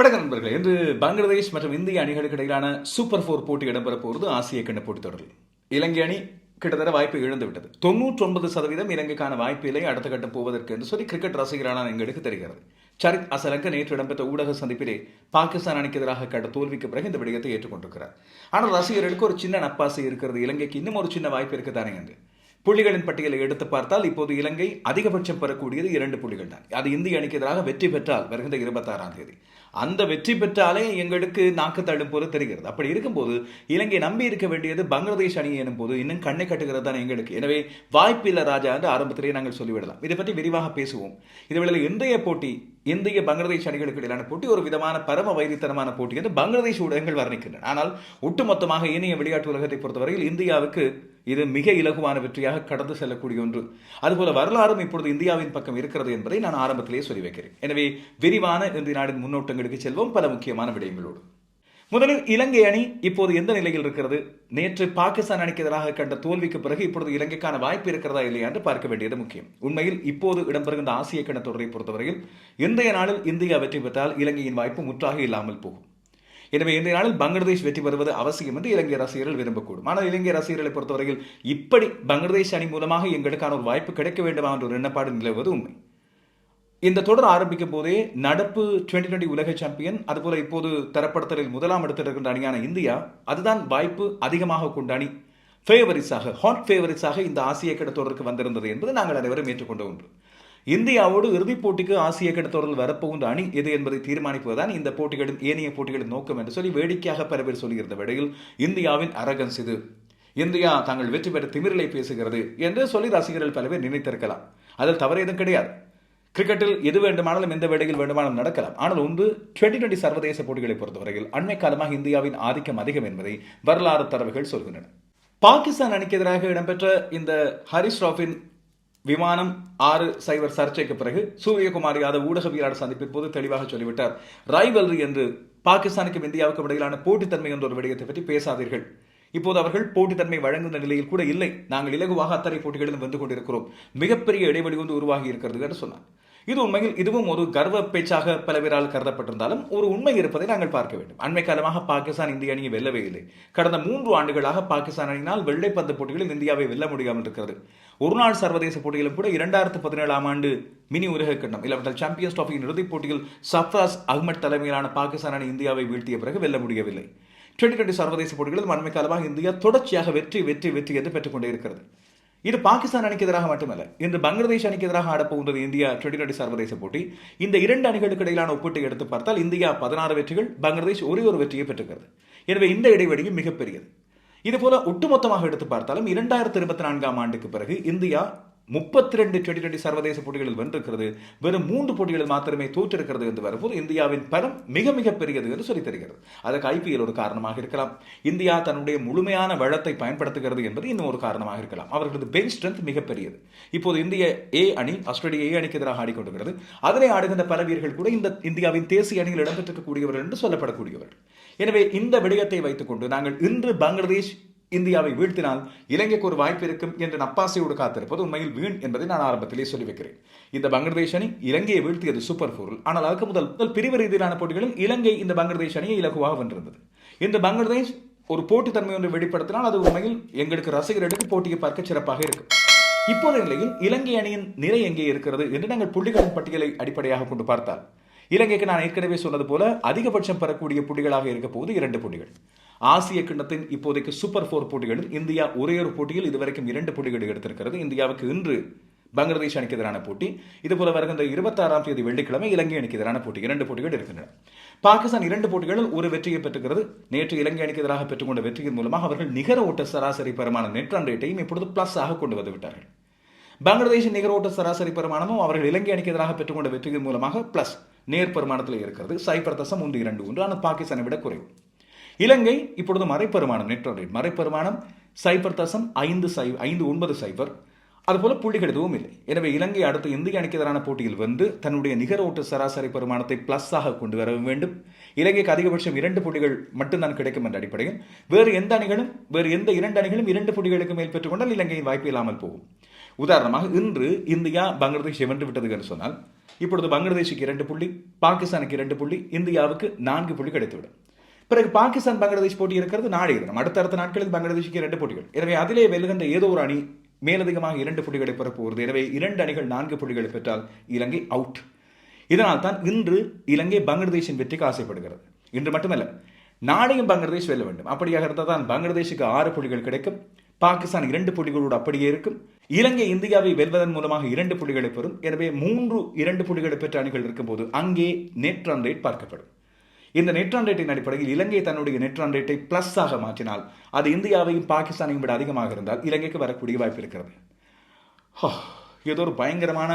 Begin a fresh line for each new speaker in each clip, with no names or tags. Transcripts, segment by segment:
வணக்கம் நண்பர்களே. இன்று பங்களாதேஷ் மற்றும் இந்திய அணிகளுக்கு இடையிலான சூப்பர் ஃபோர் போட்டி இடம்பெற போகிறது ஆசிய கிண்ண போட்டித் தொடரில். இலங்கை அணி கிட்டத்தட்ட வாய்ப்பை இழந்துவிட்டது. தொண்ணூற்றி ஒன்பது சதவீதம் இலங்கைக்கான வாய்ப்பில்லை அடுத்த கட்டம் போவதற்கு என்று சொல்லி கிரிக்கெட் ரசிகரான எங்களுக்கு தெரிகிறது. சரித் அசலங்க நேற்று இடம்பெற்ற ஊடக சந்திப்பிலே பாகிஸ்தான் அணிக்கு எதிராக கண்ட தோல்விக்கு பிறகு இந்த விடயத்தை ஏற்றுக்கொண்டிருக்கிறார். ஆனால் ரசிகர்களுக்கு ஒரு சின்ன நப்பாசை இருக்கிறது. இலங்கைக்கு இன்னும் ஒரு சின்ன வாய்ப்பு இருக்குதானே என்று. புள்ளிகளின் பட்டியலை எடுத்து பார்த்தால் இப்போது இலங்கை அதிகபட்சம் பெறக்கூடியது இரண்டு புள்ளிகள் தான் அது இந்திய அணிக்கு எதிராக வெற்றி பெற்றால் வருகின்ற இருபத்தாறாம் தேதி. அந்த வெற்றி பெற்றாலே எங்களுக்கு நாக்கு தள்ளும் போது தெரிகிறது. அப்படி இருக்கும்போது இலங்கை நம்பி இருக்க வேண்டியது பங்களாதேஷ் அணி எனும் போது இன்னும் கண்ணை கட்டுகிறது தான் எங்களுக்கு. எனவே வாய்ப்பில்லை ராஜா என்று ஆரம்பத்திலேயே நாங்கள் சொல்லிவிடலாம். இதை பற்றி விரிவாக பேசுவோம். இதுவேளை இன்றைய போட்டி இந்திய பங்களாதேஷ் அணிகளுக்கு இடையிலான போட்டி ஒரு விதமான பரம வைரித்தனமான போட்டி என்று பங்களாதேஷ் ஊடகங்கள் வர்ணிக்கின்றன. ஆனால் ஒட்டுமொத்தமாக இனிய விளையாட்டு உலகத்தை பொறுத்தவரையில் இந்தியாவுக்கு இது மிக இலகுவான வெற்றியாக கடந்து செல்லக்கூடிய ஒன்று. அதுபோல வரலாறும் இப்பொழுது இந்தியாவின் பக்கம் இருக்கிறது என்பதை நான் ஆரம்பத்திலேயே சொல்லி வைக்கிறேன். எனவே விரிவான இந்திய நாடின் முன்னோட்டங்களுக்கு செல்வோம். பல முக்கியமான விடயங்களோடு. முதலில் இலங்கை அணி இப்போது எந்த நிலையில் இருக்கிறது? நேற்று பாகிஸ்தான் அணிக்கு எதிராக கண்ட தோல்விக்கு பிறகு இப்பொழுது இலங்கைக்கான வாய்ப்பு இருக்கிறதா இல்லையா என்று பார்க்க வேண்டியது முக்கியம். உண்மையில் இப்போது இடம்பெறுகின்ற ஆசிய கிண தொடரை பொறுத்தவரையில் இன்றைய நாளில் இந்தியா வெற்றி பெற்றால் இலங்கையின் வாய்ப்பு முற்றாக இல்லாமல் போகும். எனவே இன்றைய நாளில் பங்களாதேஷ் வெற்றி பெறுவது அவசியம் என்று இலங்கை ரசிகர்கள் விரும்பக்கூடும். ஆனால் இலங்கை ரசிகர்களை பொறுத்தவரையில் இப்படி பங்களாதேஷ் அணி மூலமாக எங்களுக்கான ஒரு வாய்ப்பு கிடைக்க வேண்டுமா என்ற ஒரு எண்ணப்பாடு நிலவுவது உண்மை. இந்த தொடர் ஆரம்பிக்கும் போதே நடப்பு டுவெண்டி டுவெண்டி உலக சாம்பியன் அதுபோல இப்போது தரப்படுத்தலில் முதலாம் இடத்தில் இருக்கின்ற அணியான இந்தியா அதுதான் வாய்ப்பு அதிகமாக கொண்ட அணி. ஃபேவரிட்ஸாக ஹாட் ஃபேவரிட்ஸாக இந்த ஆசிய கிட தொடருக்கு வந்திருந்தது என்பது நாங்கள் அனைவரும் ஏற்றுக்கொண்ட ஒன்று. இந்தியாவோடு இறுதிப் போட்டிக்கு ஆசிய கிட தொடரில் வரப்போகின்ற அணி எது என்பதை தீர்மானிப்பதுதான் இந்த போட்டிகளின் ஏனைய போட்டிகளின் நோக்கம் என்று சொல்லி வேடிக்கையாக பல பேர் சொல்லியிருந்த வேளையில் இந்தியாவின் அரகன்ஸ் இது. இந்தியா தாங்கள் வெற்றி பெற்ற திமிரலை பேசுகிறது என்று சொல்லி ரசிகர்கள் பல பேர் நினைத்திருக்கலாம். அதில் தவறு எதுவும் கிடையாது. கிரிக்கெட்டில் எது வேண்டுமானாலும் எந்த வேடையில் வேண்டுமானாலும் நடக்கலாம். ஆனால் ஒன்று டுவெண்டி டுவெண்டி சர்வதேச போட்டிகளை பொறுத்தவரையில் அண்மை காலமாக இந்தியாவின் ஆதிக்கம் அதிகம் என்பதை வரலாறு தரவுகள் சொல்கின்றன. பாகிஸ்தான் அணிக்கு எதிராக இடம்பெற்ற இந்த ஹரிஷ் ராஃபின் விமானம் ஆறு சைபர் சர்ச்சைக்கு பிறகு சூரியகுமார் யாதவ் ஊடகவியலாளர் சந்திப்பின் போது தெளிவாக சொல்லிவிட்டார். ரைவல்ரி என்று பாகிஸ்தானுக்கும் இந்தியாவுக்கும் இடையிலான போட்டித்தன்மை என்ற ஒரு விடயத்தை பற்றி பேசாதீர்கள். இப்போது அவர்கள் போட்டித்தன்மை வழங்குகின்ற நிலையில் கூட இல்லை. நாங்கள் இலகுவாக அத்தனை போட்டிகளிலும் வந்து கொண்டிருக்கிறோம். மிகப்பெரிய இடைவெளி வந்து உருவாகி இருக்கிறது என்று சொன்னார். இது உண்மையில் இதுவும் ஒரு கர்வ பேச்சாக பல பேரால் கருதப்பட்டிருந்தாலும் ஒரு உண்மை இருப்பதை நாங்கள் பார்க்க வேண்டும். அண்மை காலமாக பாகிஸ்தான் இந்திய அணியை வெல்லவே இல்லை. கடந்த மூன்று ஆண்டுகளாக பாகிஸ்தான் அணியினால் வெள்ளைப்பந்து போட்டிகளில் இந்தியாவை வெல்ல முடியாமல் இருக்கிறது. ஒரு நாள் சர்வதேச போட்டியிலும் கூட இரண்டாயிரத்து பதினேழாம் ஆண்டு மினி உலக கண்டம் இல்லாவிட்டால் சாம்பியன்ஸ் டிராஃபியின் இறுதிப் போட்டியில் சஃப்ராஸ் அகமட் தலைமையிலான பாகிஸ்தான் அணி இந்தியாவை வீழ்த்திய பிறகு வெல்ல முடியவில்லை. டுவெண்ட்டி சர்வதேச போட்டிகளில் மண்மை காலமாக இந்தியா தொடர்ச்சியாக வெற்றி வெற்றி வெற்றி என்று பெற்றுக்கொண்டே இருக்கிறது. இது பாகிஸ்தான் அணிக்கு எதிராக மட்டுமல்ல இன்று பங்களாதேஷ் அணிக்கு எதிராக ஆடப்போகின்றது இந்தியா டுவெண்டி டுவெண்டி சர்வதேச போட்டி. இந்த இரண்டு அணிகளுக்கு இடையிலான ஒப்பீட்டை எடுத்து பார்த்தால் இந்தியா பதினாறு வெற்றிகள் பங்களாதேஷ் ஒரே ஒரு வெற்றியை பெற்றுக்கிறது. எனவே இந்த இடைவெளியும் மிகப்பெரியது. இதுபோல ஒட்டுமொத்தமாக எடுத்து பார்த்தாலும் இரண்டாயிரத்தி இருபத்தி நான்காம் ஆண்டுக்கு பிறகு இந்தியா முப்பத்தி ரெண்டு டுவெண்டி டுவெண்டி சர்வதேச போட்டிகளில் வென்றிருக்கிறது. வெறும் மூன்று போட்டிகளில் மாத்திரமே தோற்றிருக்கிறது என்று வரும்போது இந்தியாவின் பலம் மிக மிக பெரியது என்று சொல்லி தருகிறது. அதற்கு ஐபிஎல் ஒரு காரணமாக இருக்கலாம். இந்தியா தன்னுடைய முழுமையான வளத்தை பயன்படுத்துகிறது என்பது இன்னும் ஒரு காரணமாக இருக்கலாம். அவர்களது பெஞ்ச் ஸ்ட்ரென்த் மிகப்பெரியது இப்போது இந்திய ஏ அணி ஆஸ்திரேலிய ஏ அணிக்கு எதிராக ஆடிக்கொண்டிருக்கிறது. அதனை ஆடுகின்ற பல வீரர்கள் கூட இந்த இந்தியாவின் தேசிய அணியில் இடம்பெற்றிருக்கக்கூடியவர்கள் என்று சொல்லப்படக்கூடியவர்கள். எனவே இந்த விடயத்தை வைத்துக்கொண்டு நாங்கள் இன்று பங்களாதேஷ் இந்தியாவை வீழ்த்தினால் இலங்கைக்கு ஒரு வாய்ப்பு இருக்கும் என்று நப்பாசையோடு காத்திருப்பது உண்மையில் வீண் என்பதை நான் ஆரம்பத்திலே சொல்லி வைக்கிறேன் இந்த பங்களாதேஷ் அணி இலங்கையை வீழ்த்தியது சூப்பர் ஃபோரில் ஆனால் அதுக்கு முதல் முதல் பிரிவு ரீதியிலான போட்டிகளில் இலங்கை இந்த பங்களாதேஷ் அணியை இலகுவாக வென்றிருந்தது. இந்த பங்களாதேஷ் ஒரு போட்டித்தன்மை ஒன்று வெளிப்படுத்தினால் அது உண்மையில் எங்களுக்கு ரசிகர்களுக்கு போட்டியை பார்க்க சிறப்பாக இருக்கும். இப்போதைய நிலையில் இலங்கை அணியின் நிறை எங்கே இருக்கிறது என்று நாங்கள் புள்ளிகளின் பட்டியலை அடிப்படையாக கொண்டு பார்த்தால் இலங்கைக்கு நான் ஏற்கனவே சொன்னது போல அதிகபட்சம் பெறக்கூடிய புள்ளிகளாக இருக்க போது இரண்டு புள்ளிகள் ஆசிய கிண்ணத்தின் இப்போதைக்கு சூப்பர் ஃபோர் போட்டிகளில் இந்தியா ஒரே ஒரு போட்டியில் இதுவரைக்கும் இரண்டு புள்ளிகள் எடுத்திருக்கிறது. இந்தியாவுக்கு இன்று பங்களாதேஷ் அணிக்கு எதிரான போட்டி. இதுபோல வருகின்ற இருபத்தாறாம் தேதி வெள்ளிக்கிழமை இலங்கை அணிக்கு எதிரான போட்டி. இரண்டு போட்டிகள் இருக்கின்றன. பாகிஸ்தான் இரண்டு போட்டிகளில் ஒரு வெற்றியை பெற்றுக்கிறது. நேற்று இலங்கை அணிக்கு எதிராக பெற்றுக்கொண்ட வெற்றியின் மூலமாக அவர்கள் நிகர ஓட்ட சராசரி பெருமான நெட் ரன் ரேட்டையும் இப்பொழுது பிளஸ் ஆக கொண்டு வந்து விட்டார்கள். பங்களாதேஷின் நிகர ஓட்ட சராசரி பெருமானமும் அவர்கள் இலங்கை அணிக்கு எதிராக பெற்றுக்கொண்ட வெற்றியின் மூலமாக பிளஸ் நேர்பெருமானத்தில் இருக்கிறது சைபர் தசம் ஒன்று இரண்டு ஒன்று ஆனால் பாகிஸ்தானை விட குறைவு. இலங்கை இப்பொழுது மறைப்பெருமானம் நெட் ரேட் மறைப்பெருமானம் சைபர் தசம் ஐந்து சை ஐந்து ஒன்பது சைபர். அதுபோல புள்ளிகள் எதுவும் இல்லை. எனவே இலங்கை அடுத்து இந்திய அணிக்கு எதிரான போட்டியில் வந்து தன்னுடைய நிகர ஓட்டு சராசரி பெருமானத்தை பிளஸ் ஆக கொண்டு வர வேண்டும். இலங்கைக்கு அதிகபட்சம் இரண்டு போட்டிகள் மட்டும்தான் கிடைக்கும் என்ற அடிப்படையில் வேறு எந்த அணிகளும் வேறு எந்த இரண்டு அணிகளும் இரண்டு போட்டிகளுக்கு மேல் பெற்றுக்கொண்டால் இலங்கையின் வாய்ப்பு இல்லாமல் போகும். உதாரணமாக இன்று இந்தியா பங்களாதேஷ் வென்று விட்டது என்று சொன்னால் இப்பொழுது பங்களாதேஷுக்கு இரண்டு புள்ளி பாகிஸ்தானுக்கு இரண்டு புள்ளி இந்தியாவுக்கு நான்கு புள்ளி கிடைத்துவிடும். பிறகு பாகிஸ்தான் பங்களாதேஷ் போட்டி இருக்கிறது நாளைய தினம் அடுத்தடுத்த நாட்களில் பங்களாதேஷுக்கு இரண்டு போட்டிகள். எனவே அதிலே வெல்கின்ற ஏதோ ஒரு அணி மேலதிகமாக இரண்டு புள்ளிகளை பெறப்போகிறது எனவே இரண்டு அணிகள் நான்கு புள்ளிகளை பெற்றால் இலங்கை அவுட் இதனால் தான் இன்று இலங்கை பங்களாதேஷின் வெற்றிக்கு ஆசைப்படுகிறது. இன்று மட்டுமல்ல நாளையும் பங்களாதேஷ் வெல்ல வேண்டும். அப்படியாக இருந்தால் தான் பங்களாதேஷுக்கு ஆறு புள்ளிகள் கிடைக்கும். பாகிஸ்தான் இரண்டு புள்ளிகளோடு அப்படியே இருக்கும். இலங்கை இந்தியாவை வெல்வதன் மூலமாக இரண்டு புள்ளிகளை பெறும். எனவே மூன்று இரண்டு புள்ளிகளை பெற்ற அணிகள் இருக்கும்போது அங்கே நெட் ரன் ரேட் பார்க்கப்படும். இந்த நெட் ரன் ரேட்டின் அடிப்படையில் இலங்கை தன்னுடைய நெட் ரன் ரேட்டை பிளஸ் ஆக மாற்றினால் அது இந்தியாவையும் பாகிஸ்தானையும் விட அதிகமாக இருந்தால் இலங்கைக்கு வரக்கூடிய வாய்ப்பு இருக்கிறது. ஏதோ ஒரு பயங்கரமான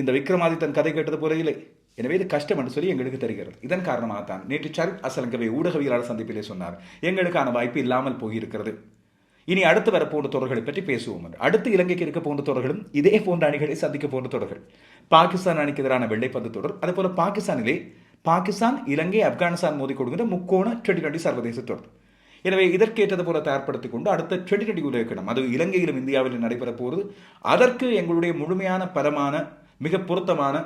இந்த விக்ரமாதித்தன் கதை கேட்டது போல இல்லை. எனவே இது கஷ்டம் என்று சொல்லி எங்களுக்கு தெரிகிறது. இதன் காரணமாக தான் நேற்று சரித் அசலங்கவை ஊடகவியலாளர் சந்திப்பிலே சொன்னார் எங்களுக்கான வாய்ப்பு இல்லாமல் போயிருக்கிறது. இனி அடுத்து வரப்போன்ற தொடர்களை பற்றி பேசுவோம் என்று. அடுத்து இலங்கைக்கு இருக்க போன்ற தொடர்களும் இதே போன்ற அணிகளை சந்திக்க போன்ற தொடர்கள். பாகிஸ்தான் அணிக்கு எதிரான வெள்ளைப்பந்து தொடர். அதேபோல பாகிஸ்தானிலே பாகிஸ்தான் இலங்கை ஆப்கானிஸ்தான் மோதி கொடுக்கின்ற முக்கோண டுவெண்டி டுவெண்டி சர்வதேச தொடர். எனவே இதற்கேற்றது போல தயார்படுத்திக் கொண்டு அடுத்த டுவெண்டி டுவெண்டி உலகக்கிடம் அது இலங்கையிலும் இந்தியாவிலும் நடைபெற போகிறது அதற்கு எங்களுடைய முழுமையான பலமான மிக பொருத்தமான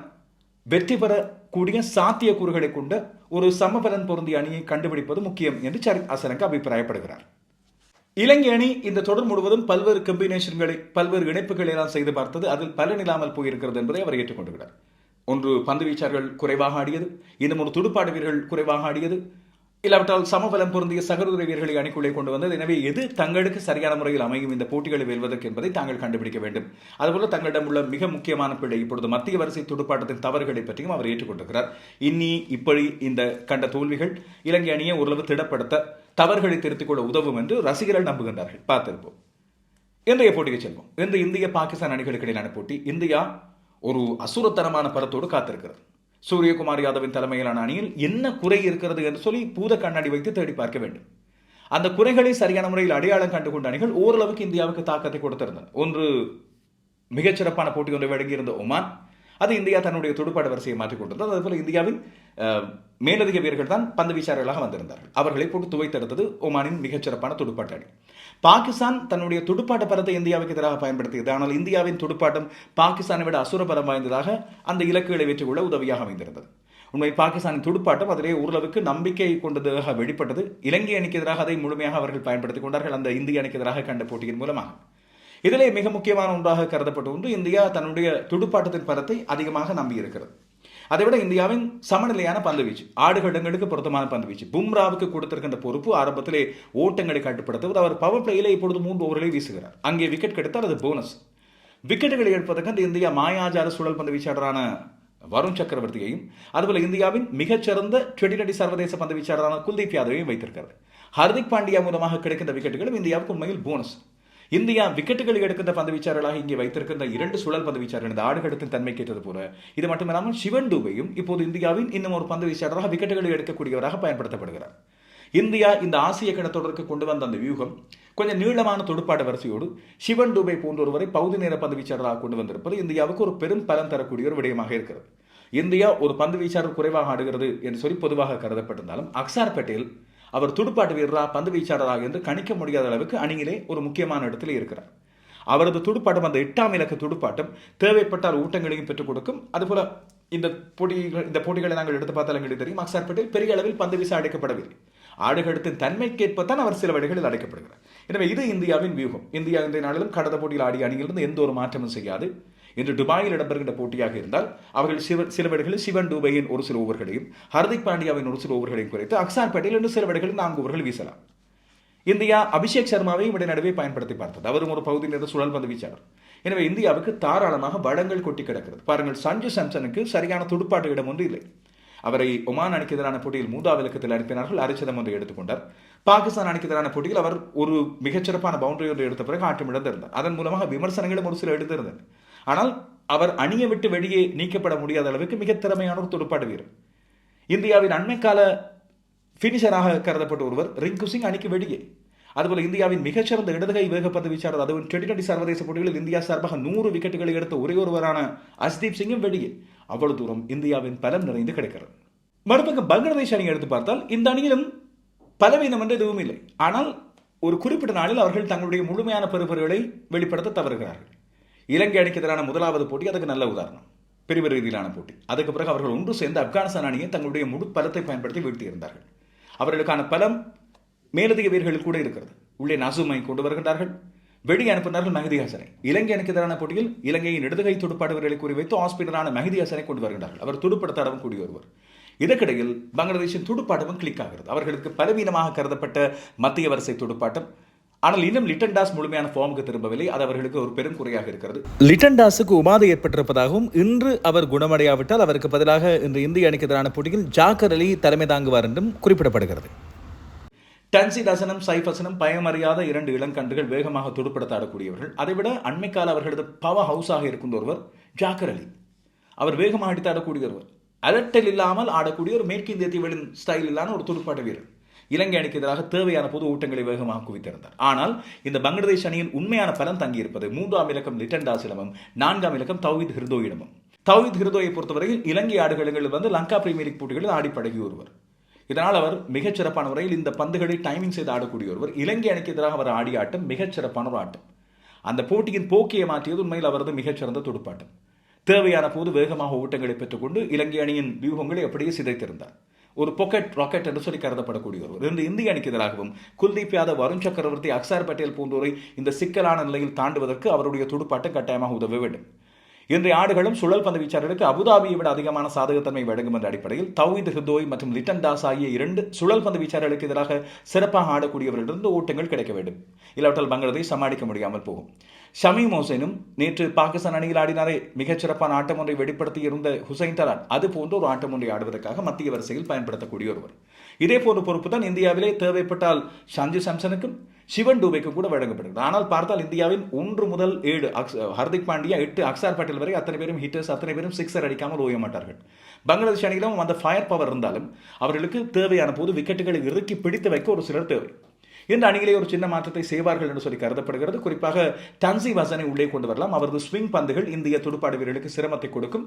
வெற்றி பெறக்கூடிய சாத்தியக்கூறுகளை கொண்ட ஒரு சமபலன் பொருந்திய அணியை கண்டுபிடிப்பது முக்கியம் என்று சரி அசரங்க அபிப்பிராயப்படுகிறார். இலங்கை அணி இந்த தொடர் முழுவதும் பல்வேறு கம்பினேஷன்களை பல்வேறு இணைப்புகளை எல்லாம் செய்து பார்த்தது. அதில் பலன் இல்லாமல் போயிருக்கிறது என்பதை அவர் ஏற்றுக்கொண்டுகிறார் ஒன்று பந்து வீச்சார்கள் குறைவாக ஆடியது. இன்னும் ஒரு துடுப்பாடு வீரர்கள் குறைவாக ஆடியது. இல்லாவிட்டால் சமபலம் பொருந்திய சகோதர வீரர்களை அணிக்குள்ளே கொண்டு வந்தது. எனவே எது தங்களுக்கு சரியான முறையில் அமையும் இந்த போட்டிகளை வெல்வதற்கு என்பதை தாங்கள் கண்டுபிடிக்க வேண்டும். அதுபோல தங்களிடம் உள்ள மிக முக்கியமான பிழை இப்பொழுது மத்திய வரிசை துடுப்பாட்டத்தின் தவறுகளை பற்றியும் அவர் ஏற்றுக்கொண்டிருக்கிறார். இன்னி இப்படி இந்த கண்ட தோல்விகள் இலங்கை அணியை ஓரளவு திடப்படுத்த தவறுகளை திருத்திக் கொள்ள உதவும் என்று ரசிகர்கள் நம்புகின்றார்கள். பார்த்திருப்போம். இன்றைய போட்டிக்கு செல்வோம். இந்த இந்திய பாகிஸ்தான் அணிகளுக்கு இடையிலான போட்டி இந்தியா ஒரு அசுரத்தனமான படத்தோடு காத்திருக்கிறது. சூரியகுமார் யாதவின் தலைமையிலான அணியில் என்ன குறை இருக்கிறது என்று சொல்லி பூத கண்ணாடி வைத்து தேடி பார்க்க வேண்டும். அந்த குறைகளை சரியான முறையில் அடையாளம் கண்டுகொண்ட அணிகள் ஓரளவுக்கு இந்தியாவுக்கு தாக்கத்தை கொடுத்திருந்தன. ஒன்று மிகச்சிறப்பான போட்டி ஒன்றை வழங்கியிருந்த ஒமான் அது இந்தியா தன்னுடைய துடுப்பாட வரிசையை மாற்றிக் கொண்டிருந்தது அதுபோல இந்தியாவின் மேலதிக வீரர்கள் தான் பந்து வீச்சாளர்களாக வந்திருந்தார்கள். அவர்களை போட்டு துவைத்தெடுத்தது ஒமானின் மிகச்சிறப்பான துடுப்பாட்ட அணி. பாகிஸ்தான் தன்னுடைய துடுப்பாட்ட பலத்தை இந்தியாவுக்கு எதிராக பயன்படுத்தியது. ஆனால் இந்தியாவின் துடுப்பாட்டம் பாகிஸ்தானை விட அசுர பலம் வாய்ந்ததாக அந்த இலக்குகளை வெற்றிக்கொள்ள உதவியாக அமைந்திருந்தது. உண்மை பாகிஸ்தானின் துடுப்பாட்டம் அதிலே ஓரளவுக்கு நம்பிக்கை கொண்டதாக வெளிப்பட்டது. இலங்கை அணிக்கு எதிராக அதை முழுமையாக அவர்கள் பயன்படுத்திக் கொண்டார்கள். அந்த இந்திய அணிக்கு எதிராக கண்ட போட்டியின் மூலமாக. இதிலே மிக முக்கியமான ஒன்றாக கருதப்பட்ட ஒன்று இந்தியா தன்னுடைய துடுப்பாட்டத்தின் பரத்தை அதிகமாக நம்பியிருக்கிறது அதைவிட இந்தியாவின் சமநிலையான பந்துவீச்சு ஆடுகளங்களுக்கு பொருத்தமான பந்துவீச்சு பும்ராவுக்கு கொடுத்திருக்கின்ற பொறுப்பு ஆரம்பத்திலே ஓட்டங்களை கட்டுப்படுத்துவது அவர் பவர் பிளேயில இப்பொழுது மூன்று ஓவர்களை வீசுகிறார். அங்கே விக்கெட் கிடைத்தால் அது போனஸ் விக்கெட்டுகளை எடுப்பதற்கு அந்த இந்தியா மாயாஜால சுழல் பந்து வீச்சாளரான வருண் சக்கரவர்த்தியையும் அதுபோல இந்தியாவின் மிகச்சிறந்த டுவெண்டி டுவெண்டி சர்வதேச பந்து வீச்சாளரான குல்தீப் யாதவையும் வைத்திருக்கிறது. ஹர்திக் பாண்டியா மூலமாக கிடைக்கின்ற விக்கெட்டுகளும் இந்தியாவுக்கு உண்மையில் போனஸ் இந்தியா விக்கெட்டுகளை எடுக்கின்ற பந்து வீச்சாளர்களாக இங்கே வைத்திருக்கின்ற இரண்டு சுழல் பந்து வீச்சாளர்கள் இந்த ஆடுகளத்தின் தன்மை கேட்டது போல. இது மட்டுமில்லாமல் சிவன் டூபையும் இப்போது இந்தியாவின் இன்னும் ஒரு பந்து வீச்சாளராக விக்கெட்டுகளை எடுக்கக்கூடியவராக பயன்படுத்தப்படுகிறார். இந்தியா இந்த ஆசிய கிணத்தொடருக்கு கொண்டு வந்த அந்த வியூகம் கொஞ்சம் நீளமான துடுப்பாட்ட வரிசையோடு சிவன் டூபை போன்ற ஒருவரை பகுதி நேர பந்து வீச்சாளராக கொண்டு வந்திருப்பது இந்தியாவுக்கு ஒரு பெரும் பலன் தரக்கூடிய ஒரு விடயமாக இருக்கிறது. இந்தியா ஒரு பந்து வீச்சாளர் குறைவாக ஆடுகிறது என்று சொல்லி பொதுவாக கருதப்பட்டிருந்தாலும் அக்சார் பட்டேல் அவர் துடுப்பாட்டு வீரரா பந்து வீச்சாளரா என்று கணிக்க முடியாத அளவுக்கு அணியிலே ஒரு முக்கியமான இடத்துல இருக்கிறார். அவரது துடுப்பாட்டம் அந்த எட்டாம் இலக்க துடுப்பாட்டம் தேவைப்பட்டால் ஊட்டங்களையும் பெற்றுக் கொடுக்கும். அதுபோல இந்த போட்டிகள் இந்த போட்டிகளை நாங்கள் எடுத்து பார்த்தால் எங்களுக்கு தெரியும். அக்சார் பட்டேல் பெரிய அளவில் பந்து வீச அடைக்கப்படவில்லை. ஆடுகளத்தின் தன்மைக்கேற்பத்தான் அவர் சில வழிகளில் அடைக்கப்படுகிறார். எனவே இது இந்தியாவின் வியூகம். இந்தியா இந்திய நாளிலும் கடந்த போட்டியில் ஆடிய அணியிலிருந்து எந்த ஒரு மாற்றமும் செய்யாது. இன்று துபாயில் இடம்பெறுகின்ற போட்டியாக இருந்தால் அவர்கள் சிவ சில வேடுகளில் சிவன் டூபையின் ஒரு சில ஓவர்களையும் ஹர்திக் பாண்டியாவின் ஒரு சில ஓவர்களையும் குறைத்து அக்சார் பட்டேல் என்று சில வேடுகளில் நான்கு ஓவர்கள் வீசலாம். இந்தியா அபிஷேக் சர்மாவை இவருடைய நடுவே பயன்படுத்தி பார்த்தது. அவரும் ஒரு பகுதி நேர சுழல் பந்து வீச்சாளர். எனவே இந்தியாவுக்கு தாராளமாக வளங்கள் கொட்டி கிடக்கிறது. பாருங்கள் சஞ்சு சாம்சனுக்கு சரியான துடுப்பாட்டு இடம் ஒன்று இல்லை. அவரை ஒமான் அணிக்கு எதிரான போட்டியில் மூன்றாவது இலக்கத்தில் அனுப்பினார்கள் அரைச்சதம் ஒன்றை எடுத்துக்கொண்டார். பாகிஸ்தான் அணிக்கு எதிரான போட்டியில் அவர் ஒரு மிகச்சிறப்பான பவுண்டரி ஒன்றை எடுத்த பிறகு ஆட்டம் இழந்திருந்தார். அதன் மூலமாக விமர்சனங்களும் ஒரு சில எடுத்திருந்தன ஆனால் அவர் அணியை விட்டு வெளியே நீக்கப்பட முடியாத அளவுக்கு மிக திறமையான ஒரு துடுப்பாட்டு வீரர். இந்தியாவின் அண்மைக்கால ஃபினிஷராக கருதப்பட்ட ஒருவர் ரிங்கு சிங் அணிக்கு வெளியே. அதுபோல் இந்தியாவின் மிகச்சிறந்த இடதுகை வேகப்பந்து வீச்சாளர் அதுவும் டுவெண்டி டுவெண்டி சர்வதேச போட்டிகளில் இந்தியா சார்பாக நூறு விக்கெட்டுகளை எடுத்த ஒரே ஒருவரான அஸ்தீப் சிங்கும் வெளியே. அவ்வளவு தூரம் இந்தியாவின் பலம் நிறைந்து கிடைக்கிறது. மறுபக்கம் பங்களாதேஷ் அணியை எடுத்து பார்த்தால் இந்த அணியிலும் பலவீனம் என்று எதுவும் இல்லை. ஆனால் ஒரு குறிப்பிட்ட நாளில் அவர்கள் தங்களுடைய முழுமையான பெறுபொருளை வெளிப்படுத்த தவறுகிறார்கள். இலங்கை அணிக்கு எதிரான முதலாவது போட்டி அதுக்கு நல்ல உதாரணம். பிரிவு ரீதியிலான போட்டி. அதுக்கு பிறகு அவர்கள் ஒன்று சேர்ந்து ஆப்கானிஸ்தான் அணியை தங்களுடைய முழு பலத்தை பயன்படுத்தி வீழ்த்தியிருந்தார்கள் அவர்களுக்கான பலம் மேலதிக வீரர்கள் கூட இருக்கிறது. உள்ளே நசுமை கொண்டு வருகின்றார்கள். வெடி அனுப்பினார்கள் மஹதி ஹசனை. இலங்கை அணிக்கு எதிரான போட்டியில் இலங்கையின் இடதுகை துடுப்பாடு வீரர்களை குறிவைத்து ஆஸ்பிட்டரான மஹதி ஹசனை கொண்டு வருகின்றார்கள். அவர் துடுப்படுத்தாடவும் கூடிய ஒருவர். இதற்கிடையில் பங்களாதேஷின் துடுப்பாட்டமும் கிளிக் ஆகிறது. அவர்களுக்கு பலவீனமாக கருதப்பட்ட மத்திய வரிசை துடுப்பாட்டம். ஆனால் இன்னும் லிட்டன் டாஸ் முழுமையான ஃபார்முக்கு திரும்பவில்லை. அது அவர்களுக்கு ஒரு பெரும் குறையாக இருக்கிறது. லிட்டன் டாஸுக்கு உபாதை ஏற்பட்டிருப்பதாகவும் இன்று அவர் குணமடையாவிட்டால் அவருக்கு பதிலாக இன்று இந்திய அணிக்கு எதிரான போட்டியில் ஜாக்கர் அலி தலைமை தாங்குவார் என்றும் குறிப்பிடப்படுகிறது. டன்சி தாசனும் சைஃபசனும் பயமறியாத இரண்டு இளங்கன்றுகள் வேகமாக துடுப்படுத்த ஆடக்கூடியவர்கள். அதைவிட அண்மைக்கால அவர்களது பவர் ஹவுஸாக இருக்கும் ஒருவர் ஜாக்கர் அலி. அவர் வேகமாக அடித்து ஆடக்கூடிய ஒருவர் அலட்டல் இல்லாமல் ஆடக்கூடிய ஒரு மேற்கிந்திய தீவுகளின் ஸ்டைல் இல்லாத ஒரு துடுப்பாட்ட வீரர். இலங்கை அணிக்கு எதிராக தேவையான பொது ஓட்டங்களை வேகமாக குவித்திருந்தார். ஆனால் இந்த பங்களாதேஷ் அணியின் உண்மையான பலம் தங்கியிருப்பது மூன்றாம் இலக்கம் லிட்டன் டாஸிடமும் நான்காம் இலக்கம் தௌஹித் ஹிருதோயிடமும் தௌஹித் ஹிருதோயை பொறுத்தவரையில் இலங்கை ஆடுகளில் வந்து லங்கா பிரீமியர் லீக் போட்டிகளில் ஆடி பழகி ஒருவர். இதனால் அவர் மிகச் சிறப்பான முறையில் இந்த பந்துகளை டைமிங் செய்து ஆடக்கூடிய ஒருவர். இலங்கை அணிக்கு எதிராக அவர் ஆடிய ஆட்டம் மிகச் சிறப்பான ஒரு ஆட்டம். அந்த போட்டியின் போக்கியை மாற்றியது உண்மையில் அவரது மிகச்சிறந்த துடுப்பாட்டம். தேவையான போது வேகமாக ஓட்டங்களை பெற்றுக்கொண்டு இலங்கை அணியின் வியூகங்களை அப்படியே சிதைத்திருந்தார். ஒரு பொக்கெட் ராக்கெட் என்று சொல்லி கருதப்படக்கூடிய ஒருவர் இந்த இந்திய அணிக்கு எதிராகவும் குல்தீப் யாதவ் வருண் சக்கரவர்த்தி அக்சார் பட்டேல் போன்றோரை இந்த சிக்கலான நிலையில் தாண்டுவதற்கு அவருடைய துடுப்பாட்டம் கட்டாயமாக உதவ வேண்டும். இன்றைய ஆடுகளும் சுழல் பந்து வீச்சாளர்களுக்கு அபுதாபியை விட அதிகமான சாதகத்தன்மை வழங்கும் என்ற அடிப்படையில் தௌஹித் ஹிர்தோய் மற்றும் லிட்டன் தாஸ் ஆகிய இரண்டு சுழல் பந்து வீச்சாளர்களுக்கு எதிராக சிறப்பாக ஆடக்கூடியவர்களிடம் ஓட்டங்கள் கிடைக்க வேண்டும். இல்லாவிட்டால் பங்களாதேஷ் சமாளிக்க முடியாமல் போகும். ஷமி ஹுசைனும் நேற்று பாகிஸ்தான் அணியில் ஆடினாரே. மிகச்சிறப்பான ஆட்டம் ஒன்றை வெளிப்படுத்தி இருந்த ஹுசைன் தலான் அது போன்ற ஒரு ஆட்டம் ஒன்றை ஆடுவதற்காக மத்திய வரிசையில் பயன்படுத்தக்கூடிய ஒருவர் இதே போன்ற பொறுப்பு தான் இந்தியாவிலே தேவைப்பட்டால் சஞ்சு சாம்சனுக்கும் சிவன் டூபேக்கு கூட வழங்கப்படுகிறது. ஆனால் பார்த்தால் இந்தியாவின் ஒன்று முதல் ஏழு ஹர்திக் பாண்டியா எட்டு அக்சார் பட்டேல் வரை அத்தனை பேரும் ஹிட்டர்ஸ் அத்தனை பேரும் சிக்ஸர் அடிக்காமல் ஓய மாட்டார்கள். பங்களாதேஷ் அணியிலும் அந்த ஃபயர் பவர் இருந்தாலும் அவர்களுக்கு தேவையான போது விக்கெட்டுகளை இறுக்கி பிடித்து வைக்க ஒரு சிலர் தேவை. இந்த அணியிலே ஒரு சின்ன மாற்றத்தை செய்வார்கள் என்று சொல்லி கருதப்படுகிறது. குறிப்பாக டன்சி வசனை உள்ளே கொண்டு வரலாம். அவரது ஸ்விங் பந்துகள் இந்திய துடுப்பாடு வீரர்களுக்கு சிரமத்தை கொடுக்கும்.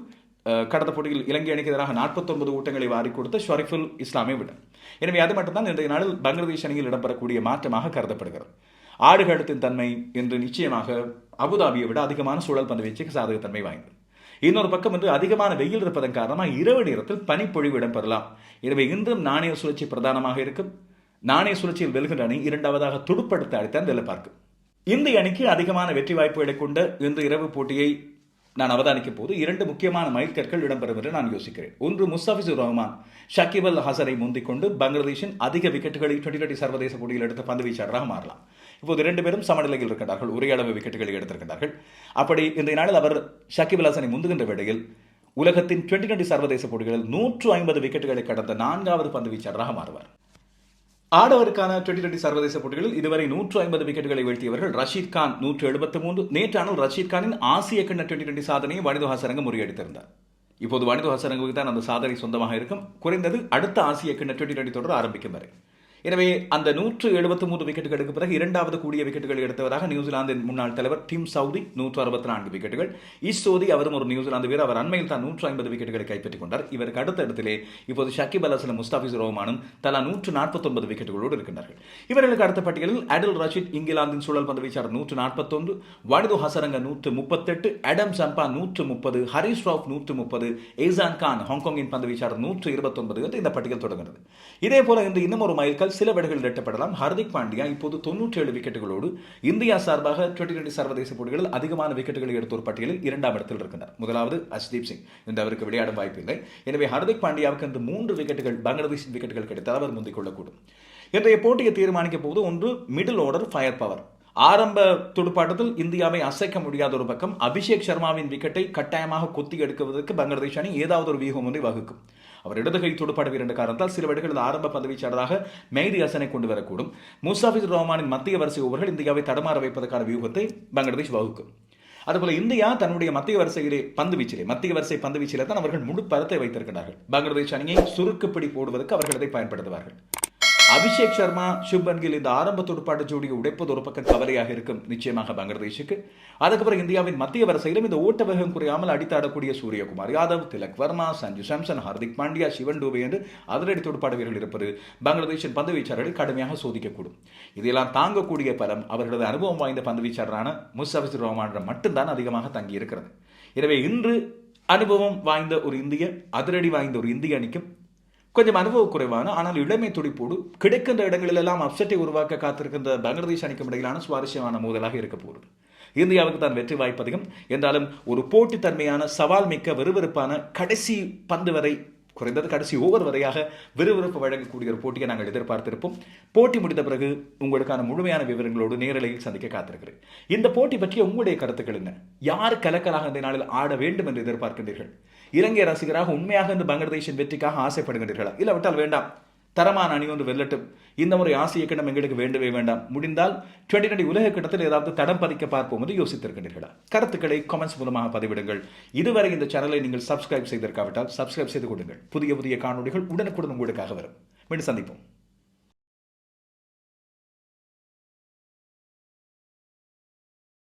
கடந்த போட்டியில் இலங்கை அணிக்கு எதிராக நாற்பத்தொன்பது ஊட்டங்களை வாரி கொடுத்த ஷரீஃபுல் இஸ்லாமை விட. எனவே அது மட்டும்தான் இன்றைய நாளில் பங்களாதேஷ் அணியில் இடம்பெறக்கூடிய மாற்றமாக கருதப்படுகிறது. ஆடுகளத்தின் தன்மை என்று நிச்சயமாக அபுதாபியை விட அதிகமான சூழல் பந்து வீச்சுக்கு சாதகத்தன்மை வாய்ந்தது. இன்னொரு பக்கம் வந்து அதிகமான வெயில் இருப்பதன் காரணமாக இரவு நேரத்தில் பனிப்பொழிவு இடம்பெறலாம். எனவே இன்றும் நாணய சுழற்சி பிரதானமாக இருக்கும். நாணய சுழற்சியில் வெல்கின்ற அணி இரண்டாவதாக துடுப்படுத்த அடித்தான் வெல்ல பார்க்கும் இந்திய அணிக்கு அதிகமான வெற்றி வாய்ப்புகளை கொண்ட இன்று இரவு போட்டியை நான் அவதானிக்கும் போது இரண்டு முக்கியமான மைல்கற்கள் இடம்பெறும் என்று நான் யோசிக்கிறேன். ஒன்று முஸ்தாபிசுர் ரஹ்மான் ஷக்கிப் அல் ஹசரை முந்திக் கொண்டு பங்களாதேஷின் அதிக விக்கெட்டுகளை டுவெண்டி டுவெண்டி சர்வதேச போட்டியில் எடுத்த பந்து வீச்சாளராக மாறலாம். இப்போது இரண்டு பேரும் சமநிலையில் இருக்கின்றார்கள் ஒரே அளவு விக்கெட்டுகளை எடுத்திருக்கின்றார்கள். அப்படி இன்றைய நாளில் அவர் ஷக்கிப் அல் ஹசனை முந்துகின்ற வேளையில் உலகத்தின் டுவெண்டி டுவெண்டி சர்வதேச போட்டிகளில் நூற்று ஐம்பது விக்கெட்டுகளை கடந்த நான்காவது பந்து வீச்சாளராக மாறுவார். ஆடவருக்கான டுவெண்டி டுவெண்டி சர்வதேச போட்டிகளில் இதுவரை நூற்று ஐம்பது விக்கெட்டுகளை வீழ்த்தியவர்கள் ரஷீத் கான் நூற்று எழுபத்தி மூன்று. நேற்றானால் ரஷீத் கானின் ஆசிய கிண்ண டுவெண்டி டுவெண்டி சாதனையை வனிது ஹாசரங்க முறியடித்திருந்தார். இப்போது வனிது ஹாசரங்குக்கு தான் அந்த சாதனை சொந்தமாக இருக்கும். குறைந்தது அடுத்த ஆசிய கிண்ண டுவெண்டி டுவெண்டி தொடர் ஆரம்பிக்கும் வரை. எனவே அந்த நூற்று எழுபத்தி மூன்று விக்கெட்டுகளுக்கு பிறகு இரண்டாவது கூடிய விக்கெட்டுகள் எடுத்தவராக நியூசிலாந்தின் முன்னாள் தலைவர் டிம் சவுதி நூற்று அறுபத்தி நான்கு விக்கெட்டுகள். இஸ்சோதி அவரும் ஒரு நியூசிலாந்து வீரர். அவர் அண்மையில் தான் நூற்று ஐம்பது விக்கெட்டுகளை கைப்பற்றிக் கொண்டார். இவருக்கு அடுத்த இடத்திலே இப்போது ஷக்கிப் அல் முஸ்தாபிஸ் ரோமானும் தலா நூற்று நாற்பத்தொன்பது விக்கெட்டுகளோடு இருக்கின்றார்கள். இவர்களுக்கு அடுத்த பட்டியலில் அடில் ரஷீத் இங்கிலாந்தின் சூழல் பந்து வீச்சாளர் நூற்று நாற்பத்தொன்று வனிது ஹசரங்க நூற்று முப்பத்தெட்டு அடம் சம்பா நூற்று முப்பது ஹரிஸ் ராவ் நூற்று முப்பது ஏசான் கான் ஹாங்காங்கின் பந்து வீச்சாளர் நூற்று இருபத்தொன்பது என்று இந்த பட்டியல் தொடங்குகிறது. இதே போல இன்று இன்னும் ஒரு மைல்கல் சில விடைகள் எட்டப்படலாம் ஹர்திக் பாண்டியா இப்போது தொன்னூற்றி ஏழு விக்கெட்டுகளோடு இந்தியா சார்பாக டுவெண்டி டுவெண்டி சர்வதேச போட்டிகளில் அதிகமான விக்கெட்டுகளை எடுத்த ஒரு பட்டியலில் இரண்டாம் இடத்தில் இருக்கின்றார். முதலாவது அஷ்தீப் சிங். இந்த அவருக்கு விளையாடும் வாய்ப்பில்லை எனவே ஹர்திக் பாண்டியாவுக்கு இந்த மூன்று விக்கெட்டுகள் பங்களாதேஷின் விக்கெட்டுகள் கிடைத்தால் அவர் முந்திக் கொள்ளக்கூடும் இன்றைய போட்டியை தீர்மானிக்க போது ஒன்று மிடில் ஆர்டர் ஃபயர் பவர் ஆரம்ப துடுப்பாட்டத்தில் இந்தியாவை அசைக்க முடியாத ஒரு பக்கம் அபிஷேக் சர்மாவின் விக்கெட்டை கட்டாயமாக கொத்தி எடுக்குவதற்கு பங்களாதேஷ் அணி ஏதாவது ஒரு வியூகம் ஒன்றை வகுக்கும். அவர் இடதுகை துடுப்பாட வீரர் என்ற காரணத்தால் சில இடங்களில் ஆரம்ப பதவிச்சாளராக மெய்தி ஹசனை கொண்டு வரக்கூடும். முஸ்தாபிஸ் ரஹ்மானின் மத்திய வரிசை ஓவர்கள் இந்தியாவை தடமாற வைப்பதற்கான வியூகத்தை பங்களாதேஷ் வகுக்கும். அதுபோல இந்தியா தன்னுடைய மத்திய வரிசையிலே பந்து வீச்சிலே மத்திய வரிசை பந்து வீச்சிலே தான் அவர்கள் முழு பலத்தை வைத்திருக்கிறார்கள். பங்களாதேஷ் அணியை சுருக்குப்பிடி போடுவதற்கு அவர்கள் அதை பயன்படுத்துவார்கள். அபிஷேக் சர்மா சுப்மன் கில் இந்த ஆரம்ப துடுப்பாட்ட ஜோடியை உடைப்பது ஒரு பக்கம் கவலையாக இருக்கும். நிச்சயமாக பங்களாதேஷுக்கு. அதுக்கப்புறம் இந்தியாவின் மத்திய வரிசையிலும் இந்த ஓட்ட வேகம் குறையாமல் அடித்தாடக்கூடிய சூரியகுமார் யாதவ் திலக் வர்மா சஞ்சு சாம்சன் ஹார்திக் பாண்டியா சிவன் டூபே என்று அதிரடி துடுப்பாட வீரர்கள் இருப்பது பங்களாதேஷின் பந்து கடுமையாக சோதிக்கக்கூடும். இதையெல்லாம் தாங்கக்கூடிய பலம் அவர்களது அனுபவம் வாய்ந்த பந்து வீச்சாளரான முஸ்தாபிஸ் ரஹ்மான் மட்டும்தான் அதிகமாக தங்கி இருக்கிறது எனவே இன்று அனுபவம் வாய்ந்த ஒரு இந்திய அதிரடி வாய்ந்த ஒரு இந்திய அணிக்கும் கொஞ்சம் அனுபவ குறைவான ஆனால் இளமை துடிப்போடு கிடைக்கின்ற இடங்களிலெல்லாம் அப்செட்டை உருவாக்க காத்திருக்கின்ற பங்களாதேஷ் அணிக்கும் இடையிலான சுவாரஸ்யமான மோதலாக இருக்க போகிறது இந்தியாவுக்கு தான் வெற்றி வாய்ப்பு அதிகம் என்றாலும் ஒரு போட்டித்தன்மையான சவால் மிக்க விறுவிறுப்பான கடைசி பந்து வரை குறைந்தது கடைசி ஓவர் வரையாக விறுவிறுப்பு வழங்கக்கூடிய ஒரு போட்டியை நாங்கள் எதிர்பார்த்திருப்போம். போட்டி முடிந்த பிறகு உங்களுக்கான முழுமையான விவரங்களோடு நேரலையில் சந்திக்க காத்திருக்கிறேன். இந்த போட்டி பற்றிய உங்களுடைய கருத்துக்கள் என்ன? யார் கலக்கலாக இந்த நாளில் ஆட வேண்டும் என்று எதிர்பார்க்கின்றீர்கள்? இலங்கை ரசிகராக உண்மையாக இந்த பங்களாதேஷின் வெற்றிக்காக ஆசைப்படுகின்றீர்களா? இல்லாவிட்டால் வேண்டாம். தரமான அணி ஒன்று வெல்லட்டும். இந்த முறை ஆசிய கிண்ணம் எங்களுக்கு வேண்டவே வேண்டாம். முடிந்தால் டுவெண்டி டுவெண்டி உலக கிண்ணத்தில் ஏதாவது தடம் பதிக்க பார்ப்போம் என்று யோசித்திருக்கின்றீர்களா? கருத்துக்களை கமெண்ட்ஸ் மூலமாக பதிவிடுங்கள். இதுவரை இந்த சேனலை நீங்கள் சப்ஸ்கிரைப் செய்திருக்காவிட்டால் சப்ஸ்கிரைப் செய்து கொடுங்கள் புதிய புதிய காணொலிகள் உடனுக்குடன் உங்களுக்காக வரும். மீண்டும் சந்திப்போம்.